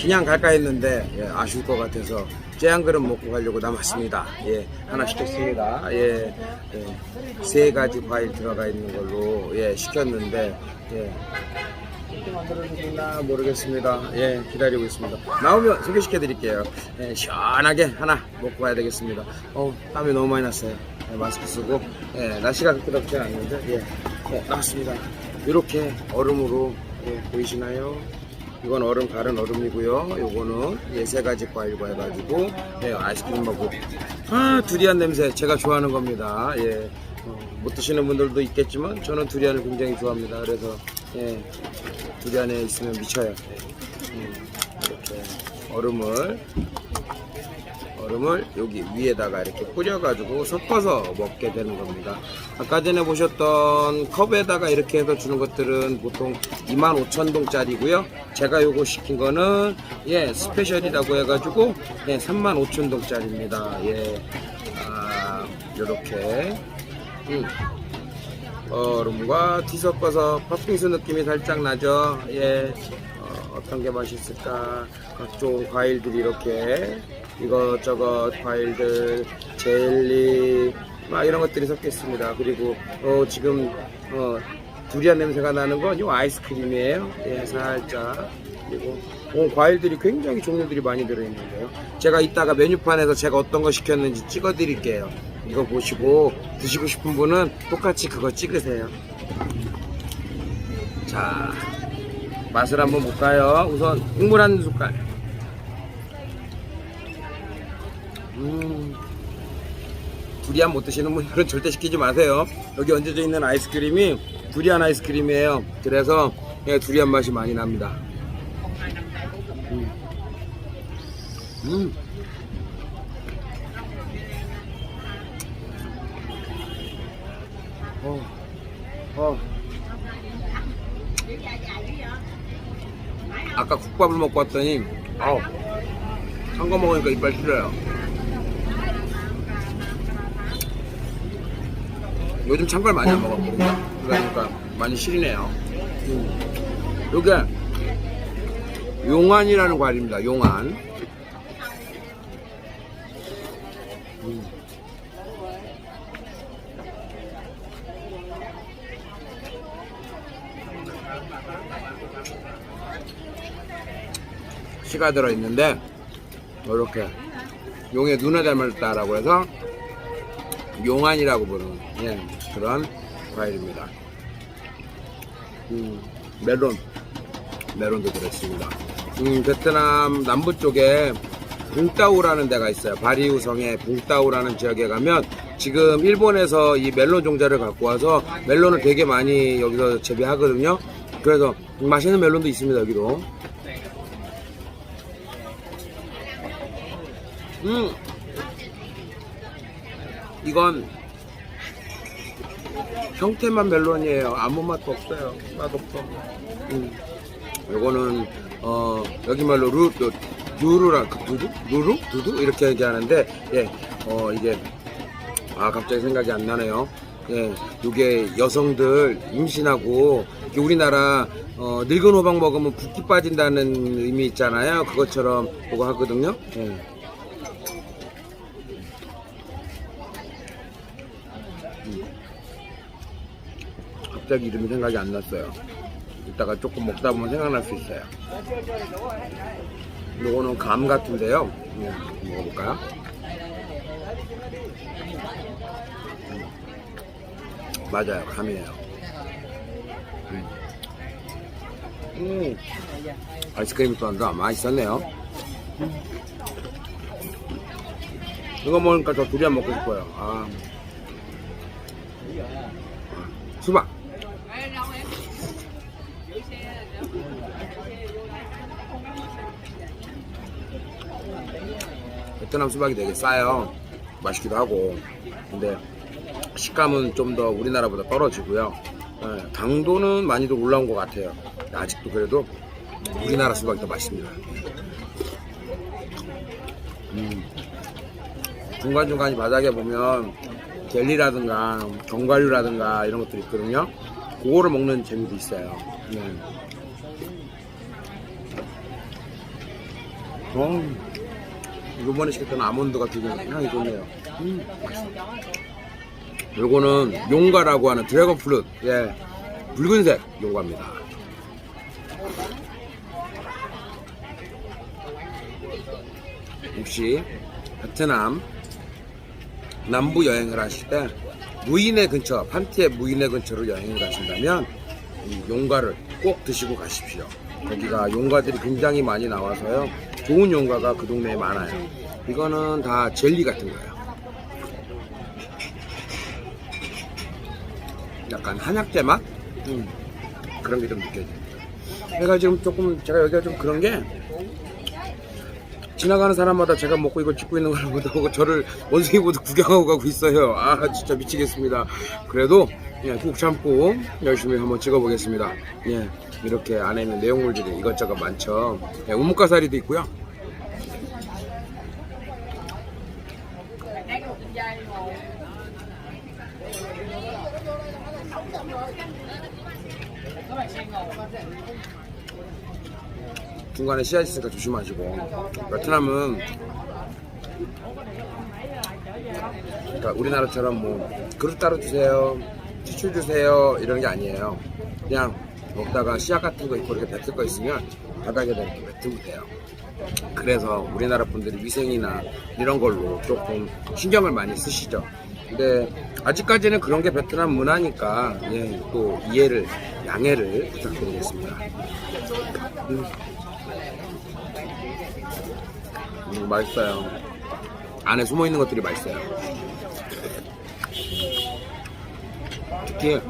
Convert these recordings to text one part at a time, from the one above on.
그냥 갈까 했는데 예, 아쉬울 것 같아서 째한 그릇 먹고 가려고 남았습니다. 예, 하나 시켰습니다. 예, 예, 세 가지 과일 들어가 있는 걸로 예, 시켰는데 예, 어떻게 만들어주나 모르겠습니다. 예, 기다리고 있습니다. 나오면 소개시켜 드릴게요. 예, 시원하게 하나 먹고 가야 되겠습니다. 어, 땀이 너무 많이 났어요. 예, 마스크 쓰고 예, 날씨가 그렇게 덥지 않는데 예, 예, 나왔습니다. 이렇게 얼음으로 예, 보이시나요? 이건 얼음 가른 얼음이고요. 요거는 예, 세 가지 과일과 해가지고 예, 아이스크림 먹고 아 두리안 냄새 제가 좋아하는 겁니다. 예, 어, 못 드시는 분들도 있겠지만 저는 두리안을 굉장히 좋아합니다. 그래서 예, 두리안에 있으면 미쳐요. 예, 음, 이렇게 얼음을 얼음을 여기 위에다가 이렇게 뿌려가지고 섞어서 먹게 되는 겁니다. 아까 전에 보셨던 컵에다가 이렇게 해서 주는 것들은 보통 25,000동짜리고요. 제가 요거 시킨 거는 예 스페셜이라고 해가지고 예 35,000동짜리입니다. 예, 아 요렇게 음. 얼음과 뒤섞어서 팥빙수 느낌이 살짝 나죠. 예. 어, 어떤 게 맛있을까? 각종 과일들이 이렇게 이것저것 과일들, 젤리, 막 이런 것들이 섞여 있습니다. 그리고 어, 지금 어, 두리안 냄새가 나는 건 이 아이스크림이에요. 예, 살짝. 그리고 어, 과일들이 굉장히 종류들이 많이 들어있는데요. 제가 이따가 메뉴판에서 제가 어떤 거 시켰는지 찍어 드릴게요. 이거 보시고 드시고 싶은 분은 똑같이 그거 찍으세요. 자, 맛을 한번 볼까요? 우선 국물 한 숟갈. 음, 두리안 못 드시는 분들은 절대 시키지 마세요. 여기 얹어져 있는 아이스크림이 두리안 아이스크림이에요. 그래서 예, 두리안 맛이 많이 납니다. 음. 음. 어. 아까 국밥을 먹고 왔더니 아우 한 거 먹으니까 이빨 시려요 요즘 찬걸 많이 안 먹었거든요 그러니까 많이 시리네요 음. 요게 용안이라는 과일입니다 용안 음. 씨가 들어있는데 이렇게 용의 눈을 닮았다라고 해서 용안이라고 부르는 예, 그런 과일입니다. 음, 멜론 멜론도 들어있습니다. 음, 베트남 남부 쪽에 붕따우라는 데가 있어요. 바리우 성의 붕따우라는 지역에 가면 지금 일본에서 이 멜론 종자를 갖고 와서 멜론을 되게 많이 여기서 재배하거든요. 그래서 맛있는 멜론도 있습니다 여기도. 음. 이건 형태만 멜론이에요. 아무 맛도 없어요. 맛 없어. 음. 요거는 어 여기 말로 루 루- 루루라 그 두두 루루? 두두? 이렇게 얘기하는데 예어 이게 아 갑자기 생각이 안 나네요. 예 요게 여성들 임신하고 우리나라 어, 늙은 호박 먹으면 붓기 빠진다는 의미 있잖아요. 그것처럼 그거 하거든요. 예. 갑자기 이름이 생각이 안 났어요. 이따가 조금 먹다 보면 생각날 수 있어요. 요거는 감 같은데요. 네, 먹어볼까요? 음. 맞아요, 감이에요. 음. 음. 아이스크림 또한도 맛있었네요. 음. 이거 먹으니까 저 두리안 먹고 싶어요. 아. 수박. 베트남 수박이 되게 싸요. 맛있기도 하고. 근데 식감은 좀 더 우리나라보다 떨어지고요. 예, 강도는 많이도 올라온 것 같아요. 아직도 그래도 우리나라 수박이 더 맛있습니다. 음. 중간중간 이 바닥에 보면 젤리라든가 견과류라든가 이런 것들이 있거든요. 그거를 먹는 재미도 있어요. 네. 어, 이번에 시켰던 아몬드가 되게 향이 좋네요. 음, 맛있어. 요거는 용가라고 하는 드래곤 프루트. 예. 붉은색 용가입니다. 혹시 베트남 남부 여행을 하실 때 무인의 근처, 판티의 무인의 근처로 여행을 가신다면 이 용가를 꼭 드시고 가십시오. 거기가 용가들이 굉장히 많이 나와서요. 좋은 용가가 그 동네에 많아요. 이거는 다 젤리 같은 거예요. 약간 한약재 맛? 음, 그런 게 좀 느껴집니다. 제가 지금 조금, 제가 여기가 좀 그런 게 지나가는 사람마다 제가 먹고 이걸 찍고 있는 걸 보고 저를 원숭이 보드 구경하고 가고 있어요. 아 진짜 미치겠습니다. 그래도 예, 꾹 참고 열심히 한번 찍어보겠습니다. 예, 이렇게 안에 있는 내용물들이 이것저것 많죠. 예, 우뭇가사리도 있고요. 중간에 씨앗 있으니까 조심하시고 베트남은 그러니까 우리나라처럼 뭐 그릇 따로 주세요 티슈 주세요 이런 게 아니에요 그냥 먹다가 씨앗 같은 거 있고 이렇게 뱉을 거 있으면 바닥에다 이렇게 뱉으면 돼요 그래서 우리나라 분들이 위생이나 이런 걸로 조금 신경을 많이 쓰시죠 근데 아직까지는 그런 게 베트남 문화니까 예, 또 이해를 양해를 부탁드리겠습니다 음. 음, 맛있어요. 안에 숨어 있는 것들이 맛있어요. 특히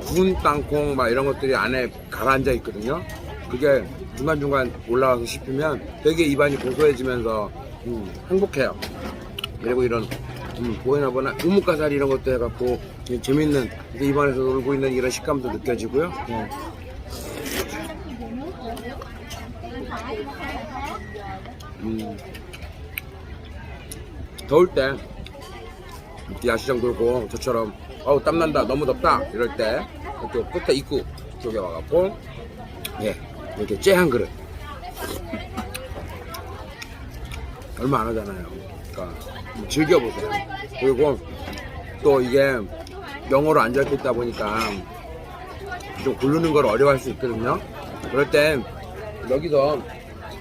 구운 땅콩 막 이런 것들이 안에 가라앉아 있거든요. 그게 중간중간 올라와서 씹히면 되게 입안이 고소해지면서 음, 행복해요. 그리고 이런 음, 보이나 보나 우뭇가사리 이런 것도 해갖고 재밌는 입안에서 놀고 있는 이런 식감도 느껴지고요. 예. 음, 더울 때 야시장 돌고 저처럼 어우 땀난다. 너무 덥다. 이럴 때 이렇게 끝에 입구 쪽에 와갖고 예 이렇게 째한 그릇. 얼마 안 하잖아요. 그러니까 즐겨보세요. 그리고 또 이게 영어로 안 적혀 있다 보니까 좀 고르는 걸 어려워할 수 있거든요. 그럴 땐 여기서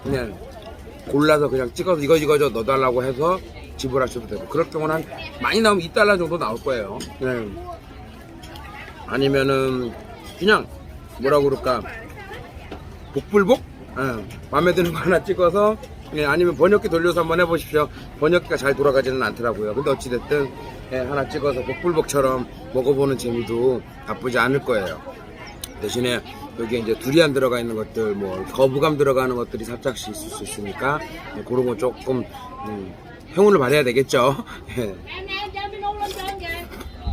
그냥 골라서 그냥 찍어서 이거 이거 저 넣어달라고 해서 지불하셔도 되고. 그럴 경우는 한 많이 나오면 2달러 정도 나올 거예요. 네. 아니면은 그냥 뭐라 그럴까? 복불복? 예, 마음에 드는 거 하나 찍어서 예, 아니면 번역기 돌려서 한번 해보십시오. 번역기가 잘 돌아가지는 않더라고요. 근데 어찌됐든 예, 하나 찍어서 복불복처럼 먹어보는 재미도 나쁘지 않을 거예요. 대신에 여기에 이제 두리안 들어가 있는 것들, 뭐 거부감 들어가는 것들이 살짝씩 있을 수 있으니까 네, 그런 거 조금 음, 행운을 발해야 되겠죠. 예.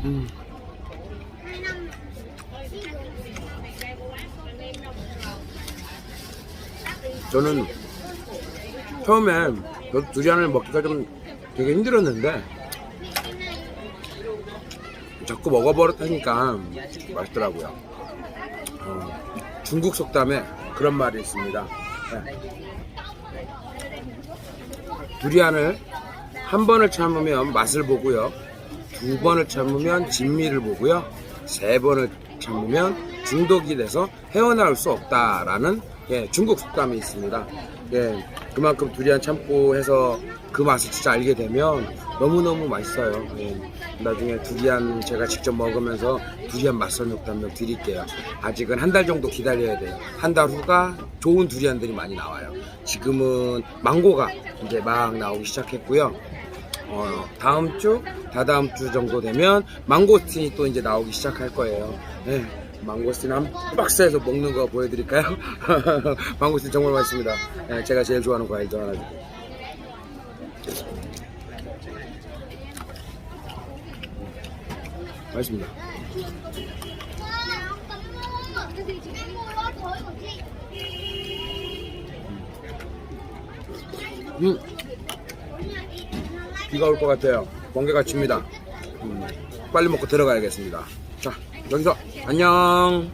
음. 저는 처음에 저 두리안을 먹기가 좀 되게 힘들었는데 자꾸 먹어버렸다니까 맛있더라고요. 어, 중국 속담에 그런 말이 있습니다. 예. 두리안을 한 번을 참으면 맛을 보고요. 두 번을 참으면 진미를 보고요. 세 번을 참으면 중독이 돼서 헤어나올 수 없다라는 예, 중국 속담이 있습니다. 예, 그만큼 두리안 참고 해서 그 맛을 진짜 알게 되면 너무너무 맛있어요. 예, 나중에 두리안 제가 직접 먹으면서 두리안 맛 설명도 한번 드릴게요. 아직은 한 달 정도 기다려야 돼요. 한 달 후가 좋은 두리안들이 많이 나와요. 지금은 망고가 이제 막 나오기 시작했고요. 어, 다음 주, 다다음 주 정도 되면 망고스틴이 또 이제 나오기 시작할 거예요. 네, 망고스틴 한 박스에서 먹는 거 보여드릴까요? 망고스틴 정말 맛있습니다. 네, 제가 제일 좋아하는 과일 중 하나죠. 맛있습니다. Cái 비가 올 것 같아요. 번개가 칩니다. 음, 빨리 먹고 들어가야겠습니다. 자, 여기서 안녕.